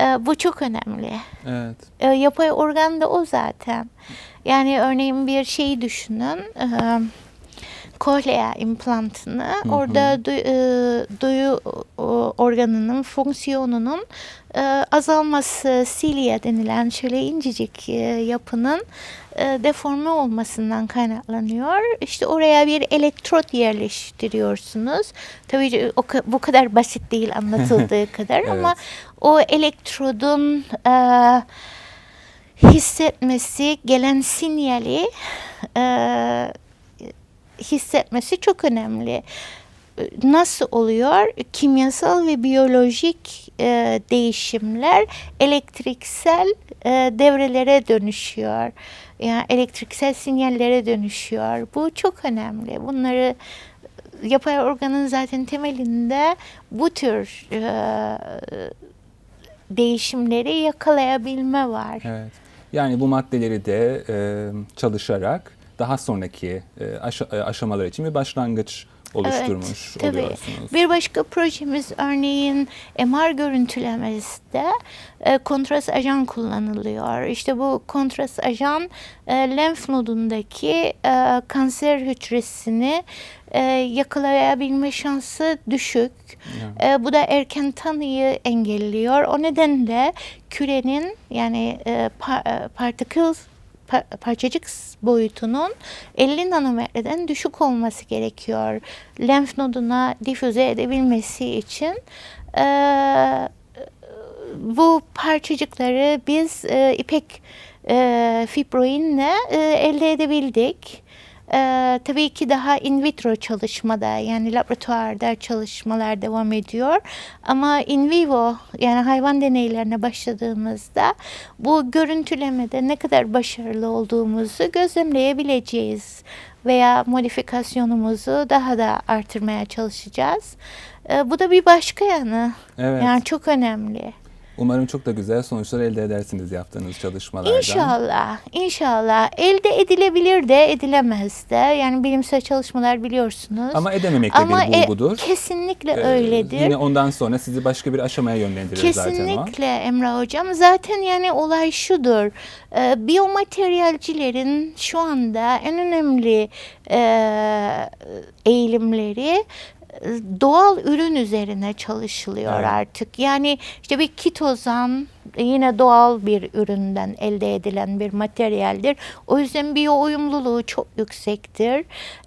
E, bu çok önemli. Evet. E, yapay organ da o zaten. Yani örneğin bir şeyi düşünün. E, kohlea implantını orada du- e, duyu organının fonksiyonunun e, azalması, silya denilen şöyle incecik e, yapının e, deforme olmasından kaynaklanıyor. İşte oraya bir elektrot yerleştiriyorsunuz. Tabii o bu kadar basit değil anlatıldığı kadar ama o elektrodun e, hissetmesi, gelen sinyali e, hissetmesi çok önemli. Nasıl oluyor? Kimyasal ve biyolojik e, değişimler elektriksel e, devrelere dönüşüyor. Yani elektriksel sinyallere dönüşüyor. Bu çok önemli. Bunları yapay organın zaten temelinde bu tür e, değişimleri yakalayabilme var. Evet. Yani bu maddeleri de e, çalışarak daha sonraki e, aşa- e, aşamalar için bir başlangıç oluşturmuş tabii. oluyorsunuz. Bir başka projemiz örneğin MR görüntülemesinde e, kontrast ajan kullanılıyor. İşte bu kontrast ajan e, lenf nodundaki e, kanser hücresini e, yakalayabilme şansı düşük. E, bu da erken tanıyı engelliyor. O nedenle kürenin yani e, pa- e, particle pa- parçacık boyutunun 50 nanometreden düşük olması gerekiyor. Lenf noduna difüze edebilmesi için Ee, bu parçacıkları biz e, ipek e, fibroinle e, elde edebildik. Ee, tabii ki daha in vitro çalışmada yani laboratuvarda çalışmalar devam ediyor. Ama in vivo yani hayvan deneylerine başladığımızda bu görüntülemede ne kadar başarılı olduğumuzu gözlemleyebileceğiz. Veya modifikasyonumuzu daha da artırmaya çalışacağız. Ee, bu da bir başka yanı. Evet. Yani çok önemli. Umarım çok da güzel sonuçlar elde edersiniz yaptığınız çalışmalardan. İnşallah, inşallah. Elde edilebilir de edilemez de. Yani bilimsel çalışmalar biliyorsunuz. Ama edememek de Ama bir e, bulgudur. kesinlikle Ee, öyledir. Yine ondan sonra sizi başka bir aşamaya yönlendirir zaten o. Kesinlikle Emrah Hocam. Zaten yani olay şudur. Ee, biyomateryalcilerin şu anda en önemli e, eğilimleri e, doğal ürün üzerine çalışılıyor Evet. artık. Yani işte bir kitozan yine doğal bir üründen elde edilen bir materyaldir. O yüzden biyo uyumluluğu çok yüksektir.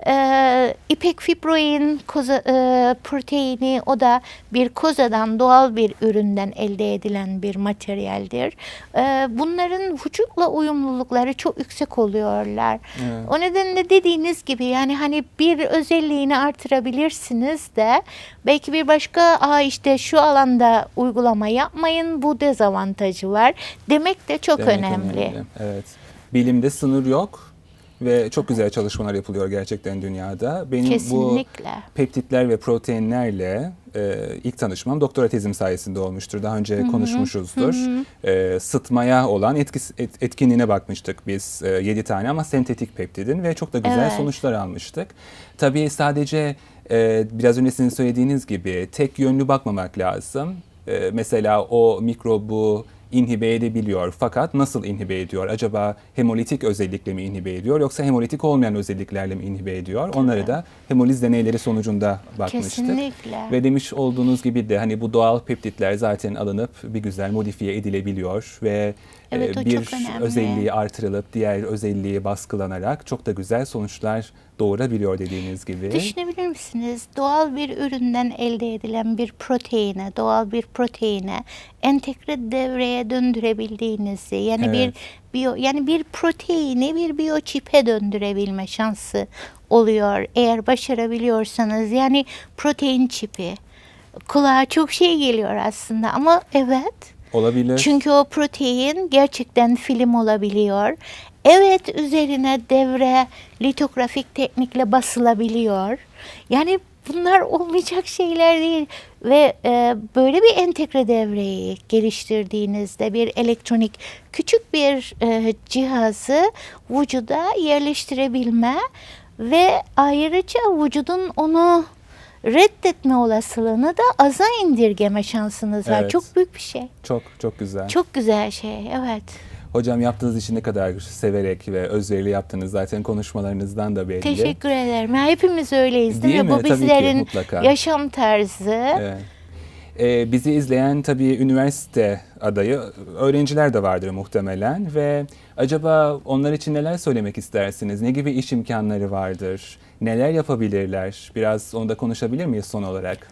Ee, ipek fibroin koza, e, proteini o da bir kozadan doğal bir üründen elde edilen bir materyaldir. Ee, bunların vücutla uyumlulukları çok yüksek oluyorlar. Evet. O nedenle dediğiniz gibi yani hani bir özelliğini artırabilirsiniz de belki bir başka aa işte şu alanda uygulama yapmayın bu dezavantajı var demek de çok Demek önemli. Evet. Bilimde sınır yok ve çok güzel çalışmalar yapılıyor gerçekten dünyada. Benim bu Kesinlikle. peptitler ve proteinlerle e, ilk tanışmam doktora tezim sayesinde olmuştur. Daha önce konuşmuşuzdur. E, sıtmaya olan etkis, et- etkinliğine bakmıştık biz 7 tane ama sentetik peptidin ve çok da güzel Evet. sonuçlar almıştık. Tabii sadece e, biraz önce sizin söylediğiniz gibi tek yönlü bakmamak lazım. E, mesela o mikrobu inhibe edebiliyor. Fakat nasıl inhibe ediyor? Acaba hemolitik özellikle mi inhibe ediyor yoksa hemolitik olmayan özelliklerle mi inhibe ediyor? Onları da hemoliz deneyleri sonucunda bakmıştık. Kesinlikle. Ve demiş olduğunuz gibi de hani bu doğal peptitler zaten alınıp bir güzel modifiye edilebiliyor ve Evet, e, o bir özelliği artırılıp diğer özelliği baskılanarak çok da güzel sonuçlar doğurabiliyor dediğiniz gibi. Düşünebilir misiniz? Doğal bir üründen elde edilen bir proteine, doğal bir proteine entegre devreye döndürebildiğinizi, yani Evet. bir biyo, yani bir proteini bir biyoçipe döndürebilme şansı oluyor eğer başarabiliyorsanız. Yani protein çipi. Kulağa çok şey geliyor aslında ama evet. Olabilir. Çünkü o protein gerçekten film olabiliyor. Evet üzerine devre litografik teknikle basılabiliyor. Yani bunlar olmayacak şeyler değil. Ve e, böyle bir entegre devreyi geliştirdiğinizde bir elektronik küçük bir e, cihazı vücuda yerleştirebilme ve ayrıca vücudun onu reddetme olasılığını da aza indirgeme şansınız var. Evet. Çok büyük bir şey. Çok çok güzel. Çok güzel şey. Evet. Hocam yaptığınız işi ne kadar severek ve özverili yaptığınız zaten konuşmalarınızdan da belli. Teşekkür ederim. Ya hepimiz öyleyiz değil, Değil mi? mi? Bu Tabii ki, bizlerin mutlaka. yaşam tarzı. Evet. Ee, bizi izleyen tabii üniversite adayı öğrenciler de vardır muhtemelen ve acaba onlar için neler söylemek istersiniz? Ne gibi iş imkanları vardır? Neler yapabilirler? Biraz onu da konuşabilir miyiz son olarak?